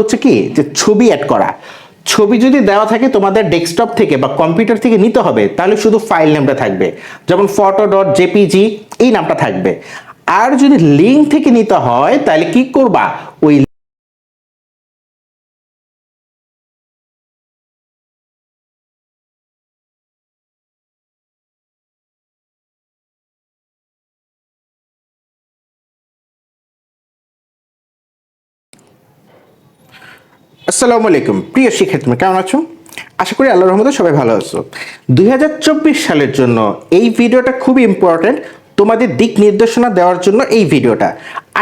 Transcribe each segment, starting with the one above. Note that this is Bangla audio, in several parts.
হচ্ছে কি? যে ছবি অ্যাড করা। ছবি যদি দেওয়া থাকে তোমাদের ডেস্কটপ থেকে বা কম্পিউটার থেকে নিতে হবে, তাহলে শুধু ফাইল নেমটা থাকবে। যেমন ফটো ডট জেপিজি এই নামটা থাকবে। আর যদি লিঙ্ক থেকে নিতে হয়, তাহলে কি করবা? ওই আসসালামু আলাইকুম। প্রিয় শিক্ষার্থী কেমন আছো? আশা করি আল্লাহর রহমতে সবাই ভালো আছো। দু হাজার চব্বিশ সালের জন্য এই ভিডিওটা খুবই ইম্পর্টেন্ট তোমাদের দিক নির্দেশনা দেওয়ার জন্য এই ভিডিওটা।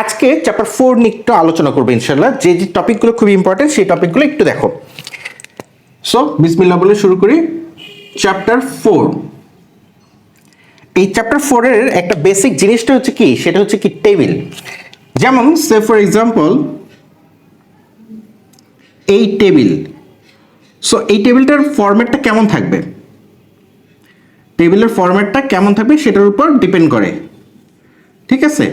আজকে চ্যাপ্টার ফোর নিয়ে একটু আলোচনা করব ইনশাল্লাহ যে যে টপিকগুলো খুব ইম্পর্টেন্ট সেই টপিকগুলো একটু দেখো। সো বিসমিল্লাহ বলে শুরু করি। চ্যাপ্টার ফোর এই চ্যাপ্টার ফোরের একটা বেসিক জিনিসটা হচ্ছে কি? সেটা হচ্ছে কি? টেবিল যেমন সে ফর এক্সাম্পল এই টেবিল। সো এই টেবিলটার ফরম্যাটটা কেমন থাকবে? টেবিলের ফরম্যাটটা কেমন থাকবে সেটার উপর ডিপেন্ড করে। ঠিক আছে?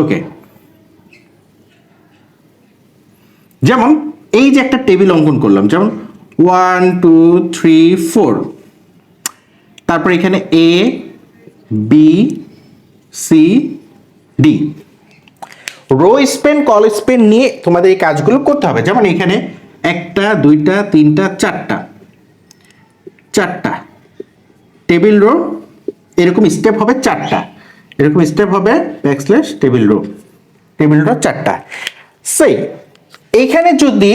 ওকে যেমন এই যে একটা টেবিল অঙ্কন করলাম, যেমন ওয়ান টু থ্রি ফোর তারপর এখানে A B C D row span col span নিয়ে তোমাদের এই কাজগুলো করতে হবে। যেমন এখানে একটা, দুইটা, তিনটা, চারটা। চারটা। টেবিল রো এরকম স্টেপ হবে চারটা। এরকম স্টেপ হবে backslash table row table row চারটা। সেই এইখানে যদি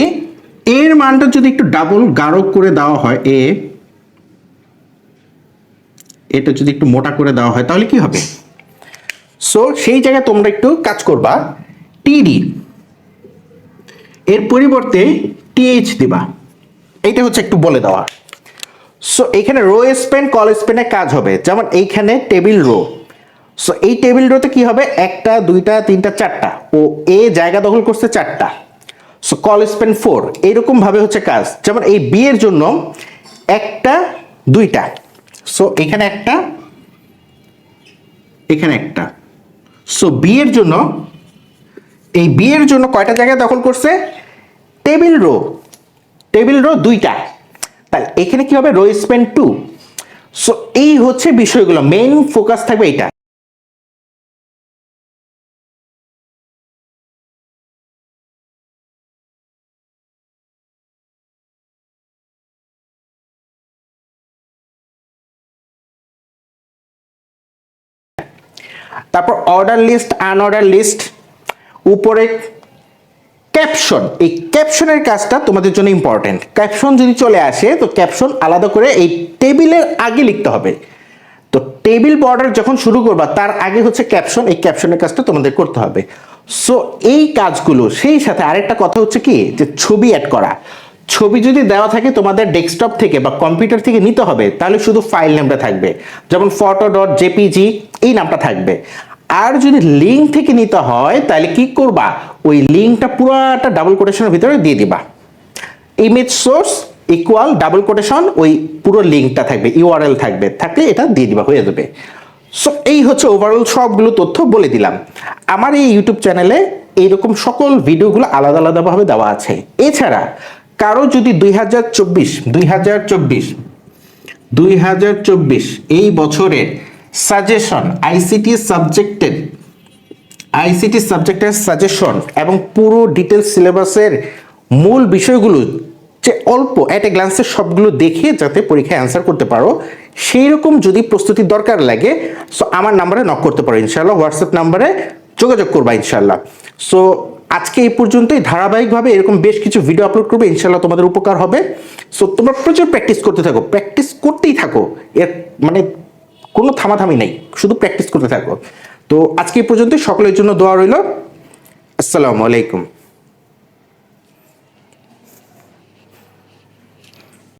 এর মানটা যদি একটু ডাবল গাঢ় করে দেওয়া হয় এ এটা যদি একটু মোটা করে দেওয়া হয়, তাহলে কি হবে? সো সেই জায়গায় তোমরা একটু কাজ করবা। টিডি এর পরিবর্তে টিএইচ দিবা। এইটা হচ্ছে একটু বলে দেওয়া। সো এখানে রো স্পেন কল স্পেনে কাজ হবে। যেমন এইখানে টেবিল রো সো এই টেবিল রোতে কি হবে? একটা, দুইটা, তিনটা, চারটা। ও, এ জায়গা দখল করছে চারটা। সো কল স্পেন ফোর এইরকম ভাবে হচ্ছে কাজ। যেমন এই বি এর জন্য একটা, দুইটা। সো এখানে একটা এখানে একটা। সো বি এর জন্য এই বিয়ের জন্য কয়টা জায়গায় দখল করছে? Table row. টেবিল রো দুইটা। তাহলে এখানে কি হবে রো স্পেন টু? সো এই হচ্ছে বিষয়গুলো। মেইন ফোকাস থাকবে এটা তারপর অর্ডার লিস্ট আনঅর্ডার লিস্ট উপরে ক্যাপশন এই ক্যাপশনের কাজটা তোমাদের জন্য ইম্পর্টেন্ট ক্যাপশন যদি চলে আসে, তো ক্যাপশন আলাদা করে এই টেবিলের আগে লিখতে হবে। তো টেবিল বর্ডার যখন শুরু করবা, তার আগে হচ্ছে ক্যাপশন এই ক্যাপশনের কাজটা তোমাদের করতে হবে। সো এই কাজগুলো, সেই সাথে আরেকটা কথা হচ্ছে কি? যে ছবি অ্যাড করা। ছবি যদি দেওয়া থাকে তোমাদের ডেস্কটপ থেকে বা কম্পিউটার থেকে নিতে হবে, তাহলে শুধু ফাইল নামটা থাকবে। যেমন ফটো ডট জেপিজি এই নামটা থাকবে। আর যদি লিঙ্ক থেকে নিতে হয়, তাহলে কি করবা? ওই লিঙ্কটা পুরোটা ডাবল কোটেশনের ভিতরে দিয়ে দিবা। Image source equal double quotation ওই পুরো লিঙ্কটা থাকবে ইউআরএল থাকবে, থাকলে এটা দিয়ে দিবা, হয়ে যাবে। সো এই হচ্ছে ওভারঅল সবগুলো তথ্য বলে দিলাম। আমার এই ইউটিউব চ্যানেলে এইরকম সকল ভিডিওগুলো আলাদা আলাদাভাবে দেওয়া আছে। এছাড়া কারও যদি দুই হাজার চব্বিশ, দুই হাজার চব্বিশ, দুই হাজার চব্বিশ এই বছরের সাজেশন আইসিটি সাবজেক্টের আইসিটি সাবজেক্টের সাজেশন এবং পুরো ডিটেলস সিলেবাসের মূল বিষয়গুলো যে অল্প অ্যাট এ গ্লান্সে সবগুলো দেখে যাতে পরীক্ষায় অ্যান্সার করতে পারো সেই রকম যদি প্রস্তুতির দরকার লাগে সো আমার নাম্বারে নক করতে পারো ইনশাল্লাহ হোয়াটসঅ্যাপ নাম্বারে যোগাযোগ করবা ইনশাল্লাহ সো আজকে এই পর্যন্তই, ধারাবাহিকভাবে এরকম বেশ কিছু ভিডিও আপলোড করবে ইনশাল্লাহ তোমাদের উপকার হবে। সো তোমরা প্রচুর প্র্যাকটিস করতে থাকো প্র্যাকটিস করতেই থাকো। এর মানে কোনো থামাথামি নেই, শুধু প্র্যাকটিস করতে থাকো। তো আজকে পর্যন্ত সকলের জন্য দোয়া রইল। আসসালামু আলাইকুম।